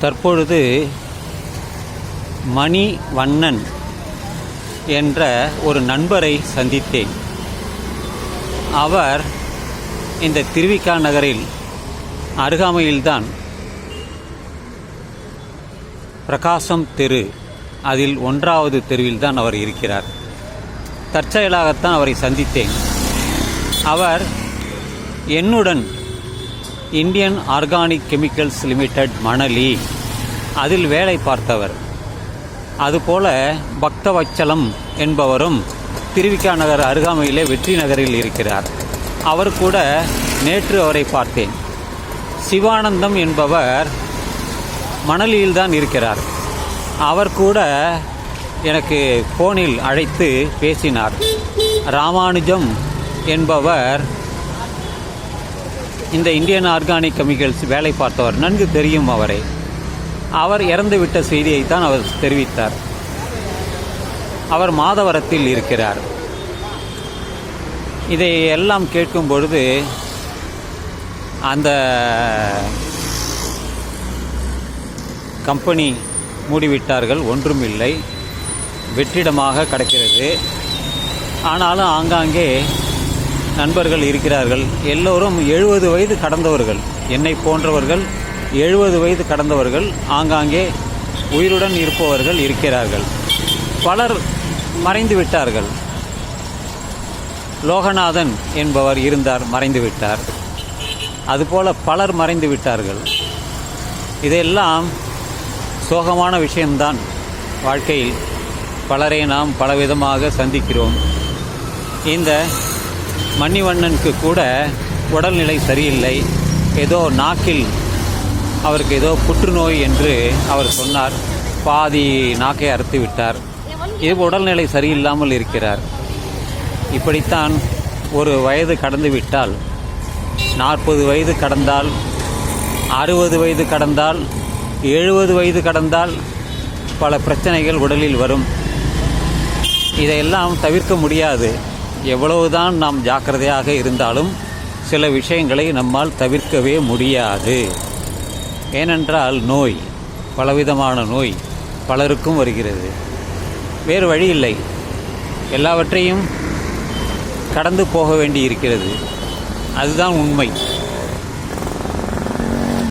தற்பொழுது மணி வண்ணன் என்ற ஒரு நண்பரை சந்தித்தேன். அவர் இந்த திருவிக்கா நகரில் அருகாமையில்தான் பிரகாசம் தெரு அதில் ஒன்றாவது தெருவில் தான் அவர் இருக்கிறார். தற்செயலாகத்தான் அவரை சந்தித்தேன். அவர் என்னுடன் Indian organic chemicals limited Manali. அதில் வேலை பார்த்தவர். அதுபோல பக்தவச்சலம் என்பவரும் திருவிக்கா நகர் அருகாமையிலே வெற்றி நகரில் இருக்கிறார். அவர் கூட நேற்று அவரை பார்த்தேன். சிவானந்தம் என்பவர் மணலியில்தான் இருக்கிறார். அவர் கூட எனக்கு ஃபோனில் அழைத்து பேசினார். ராமானுஜம் என்பவர் இந்த இந்தியன் ஆர்கானிக் கெமிக்கல்ஸ் வேலை பார்த்தவர். நன்கு தெரியும் அவரை. அவர் இறந்துவிட்ட செய்தியை தான் அவர் தெரிவித்தார். அவர் மாதவரத்தில் இருக்கிறார். இதை எல்லாம் கேட்கும் பொழுது அந்த கம்பெனி மூடிவிட்டார்கள். ஒன்றும் இல்லை வெற்றிடமாக கிடக்கிறது. ஆனாலும் ஆங்காங்கே நண்பர்கள் இருக்கிறார்கள். எல்லோரும் எழுபது வயது கடந்தவர்கள். என்னை போன்றவர்கள் எழுபது வயது கடந்தவர்கள் ஆங்காங்கே உயிருடன் இருப்பவர்கள் இருக்கிறார்கள். பலர் மறைந்து விட்டார்கள். லோகநாதன் என்பவர் இருந்தார் மறைந்து விட்டார். அதுபோல பலர் மறைந்து விட்டார்கள். இதெல்லாம் சோகமான விஷயம்தான். வாழ்க்கையில் பலரை நாம் பலவிதமாக சந்திக்கிறோம். இந்த மணிவண்ணனுக்கு கூட உடல்நிலை சரியில்லை. ஏதோ நாக்கில் அவருக்கு ஏதோ புற்றுநோய் என்று அவர் சொன்னார். பாதி நாக்கை அறுத்து விட்டார். இது உடல்நிலை சரியில்லாமல் இருக்கிறார். இப்படித்தான் ஒரு வயது கடந்து விட்டால் நாற்பது வயது கடந்தால் அறுபது வயது கடந்தால் எழுபது வயது கடந்தால் பல பிரச்சனைகள் உடலில் வரும். இதையெல்லாம் தவிர்க்க முடியாது. எவ்வளவுதான் நாம் ஜாக்கிரதையாக இருந்தாலும் சில விஷயங்களை நம்மால் தவிர்க்கவே முடியாது. ஏனென்றால் நோய் பலவிதமான நோய் பலருக்கும் வருகிறது. வேறு வழி இல்லை. எல்லாவற்றையும் கடந்து போக வேண்டி இருக்கிறது அதுதான் உண்மை.